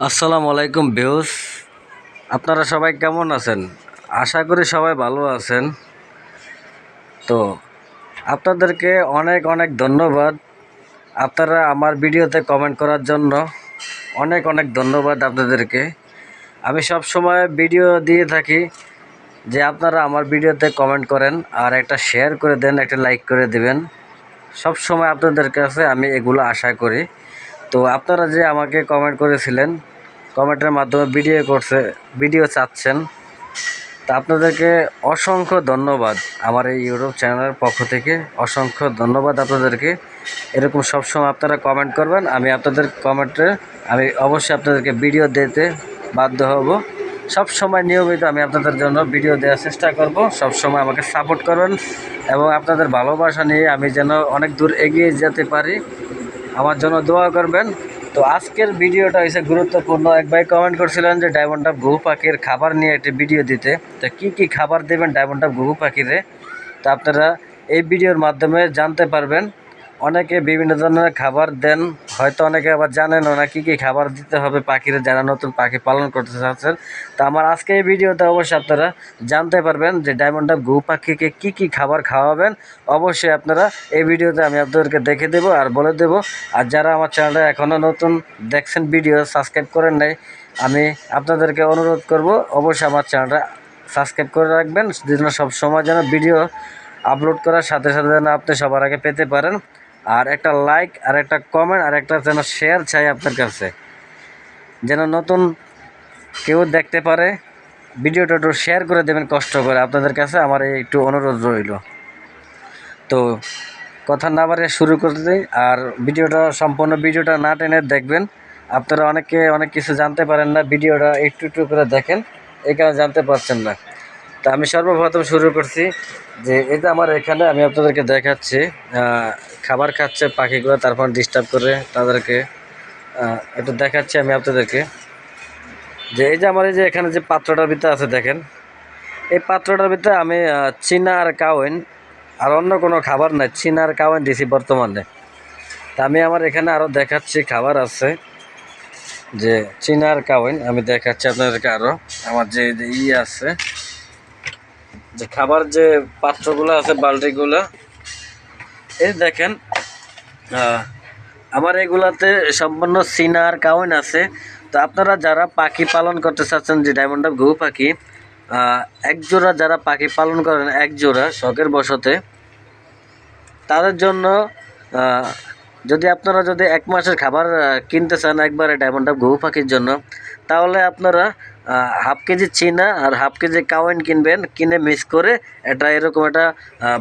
আসসালামু আলাইকুম বেউস আপনারা সবাই কেমন আছেন? আশা করি সবাই ভালো আছেন। তো আপনাদেরকে অনেক অনেক ধন্যবাদ। আপনারা আমার ভিডিওতে কমেন্ট করার জন্য অনেক অনেক ধন্যবাদ আপনাদেরকে। আমি সব সময় ভিডিও দিয়ে থাকি যে আপনারা আমার ভিডিওতে কমেন্ট করেন আর একটা শেয়ার করে দেন, একটা লাইক করে দেবেন। সব সময় আপনাদের কাছে আমি এগুলো আশা করি। তো আপনারা যে আমাকে কমেন্ট করেছিলেন কমেন্টের মাধ্যমে ভিডিও করছে ভিডিও চাচ্ছেন, তা আপনাদেরকে অসংখ্য ধন্যবাদ আমার এই ইউটিউব চ্যানেলের পক্ষ থেকে। অসংখ্য ধন্যবাদ আপনাদেরকে। এরকম সবসময় আপনারা কমেন্ট করবেন, আমি আপনাদের কমেন্টে আমি অবশ্যই আপনাদেরকে ভিডিও দিতে বাধ্য হব। সব সময় নিয়মিত আমি আপনাদের জন্য ভিডিও দেওয়ার চেষ্টা করব সব সময় আমাকে সাপোর্ট করবেন এবং আপনাদের ভালোবাসা নিয়ে আমি যেন অনেক দূর এগিয়ে যেতে পারি। আমার জন্য দোয়া করবেন। তো আজকের ভিডিওটা হয়েছে গুরুত্বপূর্ণ। এক ভাই কমেন্ট করছিলেন যে ডায়মন্ড অফ ঘুঘু পাখির খাবার নিয়ে একটি ভিডিও দিতে। তো কি কি খাবার দেবেন ডায়মন্ড অফ ঘুঘু পাখিরে? তা আপনারা এই ভিডিওর মাধ্যমে জানতে পারবেন। অনেকে বিভিন্ন ধরনের খাবার দেন, হয়তো অনেকে আবার জানেন না কী কী খাবার দিতে হবে পাখিরে যারা নতুন পাখি পালন করতে চাচ্ছেন। তো আমার আজকে এই ভিডিওতে অবশ্যই আপনারা জানতে পারবেন যে ডায়মন্ড ঘুঘু পাখিকে কী কী খাবার খাওয়াবেন। অবশ্যই আপনারা এই ভিডিওতে আমি আপনাদেরকে দেখে দেবো আর বলে দেবো। আর যারা আমার চ্যানেলে এখনও নতুন দেখছেন, ভিডিও সাবস্ক্রাইব করেন নাই, আমি আপনাদেরকে অনুরোধ করব, অবশ্যই আমার চ্যানেলটা সাবস্ক্রাইব করে রাখবেন। যেন সব সময় যেন ভিডিও আপলোড করার সাথে সাথে যেন আপনি সবার আগে পেতে পারেন। আর একটা লাইক আর একটা কমেন্ট আর একটা যেন শেয়ার চাই আপনার কাছে। যেন নতুন কেউ দেখতে পারে ভিডিওটা একটু শেয়ার করে দেবেন কষ্ট করে। আপনাদের কাছে আমার এই একটু অনুরোধ রইল। তো কথা না বাড়িয়ে শুরু করতে আর ভিডিওটা সম্পূর্ণ ভিডিওটা না টেনে দেখবেন। আপনারা অনেকে অনেক কিছু জানতে পারেন না ভিডিওটা একটু একটু করে দেখেন। এই কারণে জানতে পারছেন না। তা আমি সর্বপ্রথম শুরু করছি। যে এটা আমার এখানে, আমি আপনাদেরকে দেখাচ্ছি। খাবার খাচ্ছে পাখিগুলো, তারপর ডিস্টার্ব করে তাদেরকে। একটু দেখাচ্ছি আমি আপনাদেরকে। যে এই যে আমার এই যে এখানে যে পাত্রটার ভিতরে আছে, দেখেন। এই পাত্রটার ভিতরে আমি চীনা আর কাউন আর অন্য কোনো খাবার নাই। চীনা আর কাউন দিছি বর্তমানে। তা আমি আমার এখানে আরও দেখাচ্ছি খাবার আছে। যে চীনা আর কাউন আমি দেখাচ্ছি আপনাদেরকে আরও আমার যে ই আছে যে খাবার যে পাত্রগুলো আছে, বালতিগুলো, এই দেখেন আমার এগুলাতে সম্পূর্ণ সিনার কাউন আছে। তো আপনারা যারা পাখি পালন করতে চাচ্ছেন, যে ডায়মন্ড ঘুঘু পাখি একজোড়া যারা পাখি পালন করেন, একজোড়া, শখের বসতে, তাদের জন্য যদি আপনারা যদি এক মাসের খাবার কিনতে চান একবারে ডায়মন্ড অফ ঘুঘু পাখির জন্য, তাহলে আপনারা হাফ কেজি চিনা আর হাফ কেজি কাওয়েন কিনবেন, কিনে মিক্স করে এটা এরকম একটা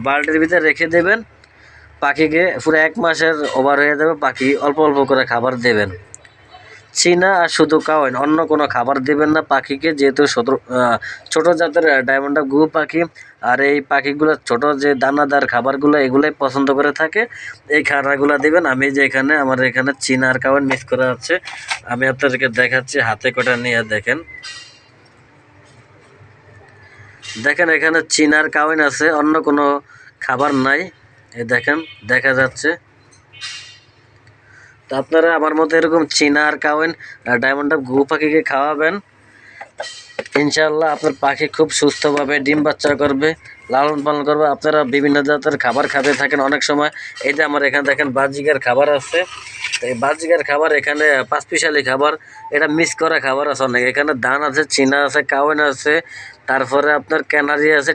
বালতির ভিতরে রেখে দেবেন। পাখিকে পুরো এক মাসের ওভার হয়ে যাবে, পাখি অল্প অল্প করে খাবার দেবেন। চীনা আর শুধু কাওয়েন অন্য কোনো খাবার দেবেন না পাখিকে, যেহেতু ছোটো জাতের ডায়মন্ড গু পাখি, আর এই পাখিগুলো ছোট যে দানাদার খাবারগুলো, এগুলোই পছন্দ করে থাকে, এই খাবারগুলো দেবেন। আমি যে এখানে, আমার এখানে চীনা আর কাওয়েন মিক্স করা আছে। আমি আপনাদেরকে দেখাচ্ছি, হাতে কটা নিয়ে দেখেন। দেখেন, এখানে চীনার কাউন আছে, অন্য কোনো খাবার নাই। এই দেখেন, দেখা যাচ্ছে। তো আপনারা আমার মতো এরকম চীনা আর কাউন ডায়মন্ড অফ ঘু পাখিকে খাওয়াবেন। ইনশাল্লাহ আপনার পাখি খুব সুস্থভাবে ডিম বাচ্চা করবে, লালন পালন করবে। আপনারা বিভিন্ন জাতের খাবার খাতে থাকেন অনেক সময়। এই যে আমার এখানে দেখেন বাজিকার খাবার আছে। তো এই বাজিকার খাবার এখানে পাঁচ পিসালি খাবার, এটা মিক্স করা খাবার আছে অনেক। এখানে ধান আছে, চিনা আছে কাউন আছে। তারপরে আপনার ক্যানারি আছে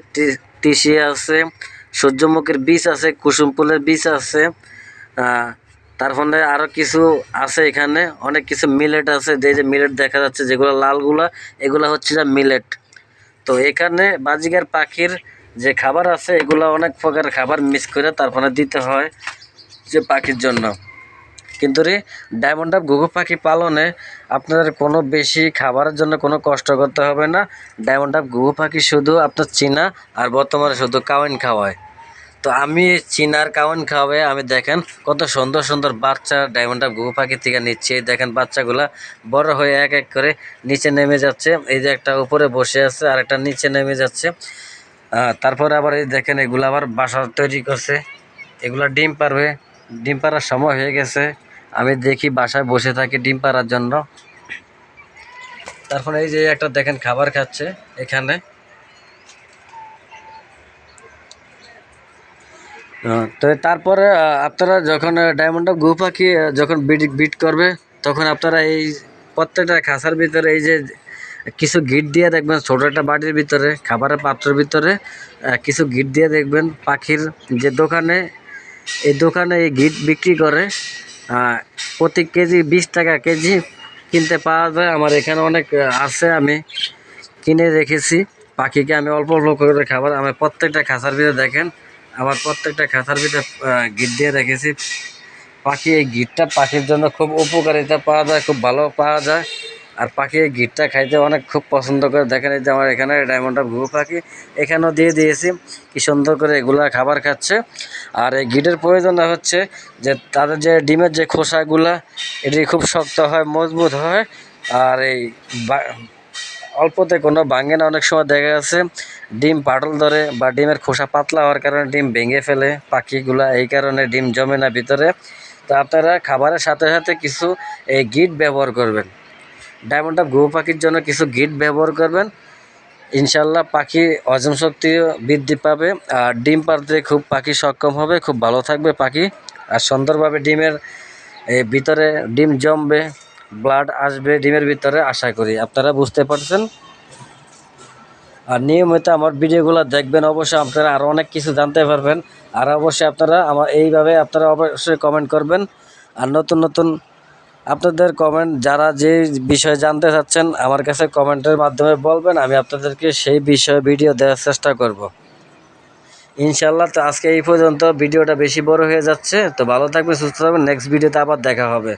টিসি আছে, সূর্যমুখীর বীজ আছে, কুসুম ফুলের বীজ আছে। তারপরে আরও কিছু আছে এখানে। অনেক কিছু মিলেট আছে। যে যে মিলেট দেখা যাচ্ছে, যেগুলো লালগুলা, এগুলো হচ্ছে যে মিলেট তো এখানে বাজিগার পাখির যে খাবার আছে, এগুলো অনেক প্রকার খাবার মিক্স করে তারপরে দিতে হয় যে পাখির জন্য। কিন্তু রে ডায়মন্ড অফ ঘুঘু পাখি পালনে আপনাদের কোনো বেশি খাবারের জন্য কোনো কষ্ট করতে হবে না। ডায়মন্ড অফ ঘুঘু পাখি শুধু আপনার চীনা আর বর্তমানে শুধু কাওয়েন খাওয়ায়। তো আমি চিনার কাউন খাওয়াবে, আমি দেখেন কত সুন্দর সুন্দর বাচ্চা ডায়মন্ড ঘুঘু পাখি থেকে নিচ্ছে। এই দেখেন বাচ্চাগুলা বড় হয়ে এক এক করে নিচে নেমে যাচ্ছে। এই যে একটা উপরে বসে আছে, আর একটা নিচে নেমে যাচ্ছে। তারপরে আবার এই দেখেন এগুলো আবার বাসা তৈরি করছে। এগুলা ডিম পারবে। ডিম পাড়ার সময় হয়ে গেছে। আমি দেখি বাসায় বসে থাকি ডিম পাড়ার জন্য। তারপরে এই যে একটা দেখেন খাবার খাচ্ছে এখানে। তো তারপরে আপনারা যখন ডায়মন্ড গু পাখি যখন বিট বিট করবে, তখন আপনারা এই প্রত্যেকটা খাঁচার ভিতরে এই যে কিছু গিট দিয়ে দেখবেন, ছোট একটা বাড়ির ভিতরে, খাবারের পাত্রের ভিতরে কিছু গিট দিয়ে দেখবেন পাখির যে দোকানে, এই দোকানে এই গিট বিক্রি করে প্রতি কেজি বিশ টাকা কেজি কিনতে পাওয়া যায়। আমার এখানে অনেক আছে, আমি কিনে রেখেছি। পাখিকে আমি অল্প অল্প করে খাবার আমার প্রত্যেকটা খাঁচার ভিতরে দেখেন আমার প্রত্যেকটা খাঁচার ভিতরে গিট দিয়ে রেখেছি। পাখি এই গিটটা পাখির জন্য খুব উপকারিতা পাওয়া যায়, খুব ভালো পাওয়া যায়। আর পাখি এই গিটটা খাইতে অনেক খুব পছন্দ করে। দেখেন এই যে আমার এখানে ডায়মন্ড অফ ঘুঘু পাখি, এখানেও দিয়ে দিয়েছি। কি সুন্দর করে এগুলা খাবার খাচ্ছে। আর এই গিটের প্রয়োজন হচ্ছে যে তাদের যে ডিমের যে খোসাগুলা, এটি খুব শক্ত হয়, মজবুত হয়। আর এই অল্পতে কোনো ভাঙে না, অনেক সময় দেখা যাচ্ছে ডিম পাটল ধরে বা ডিমের খোসা পাতলা হওয়ার কারণে ডিম ভেঙে ফেলে, পাখিগুলা এই কারণে ডিম জমে না ভিতরে। তো আপনারা খাবারের সাথে সাথে কিছু এই গিট ব্যবহার করবেন। ডায়মন্ড অফ ঘুঘু পাখির জন্য কিছু গিট ব্যবহার করবেন। ইনশাল্লাহ পাখি হজম শক্তিও বৃদ্ধি পাবে আর ডিম পারতে খুব পাখি সক্ষম হবে, খুব ভালো থাকবে পাখি। আর সুন্দরভাবে ডিমের ভিতরে ডিম জমবে। ব্লাড আসবে ডিমের ভিতরে, আশা করি। আপনারা বুঝতে পারছেন? আর নিয়মিত আমার ভিডিওগুলো দেখবেন, অবশ্যই আপনারা আরও অনেক কিছু জানতে পারবেন। আর অবশ্যই আপনারা আমার এইভাবে আপনারা অবশ্যই কমেন্ট করবেন। আর নতুন নতুন আপনাদের কমেন্ট যারা যে বিষয়ে জানতে চাচ্ছেন, আমার কাছে কমেন্টের মাধ্যমে বলবেন, আমি আপনাদেরকে সেই বিষয়ে ভিডিও দেওয়ার চেষ্টা করব। ইনশাল্লাহ তো আজকে এই পর্যন্ত ভিডিওটা বেশি বড় হয়ে যাচ্ছে। তো ভালো থাকবে সুস্থ থাকবেন। নেক্সট ভিডিওতে আবার দেখা হবে।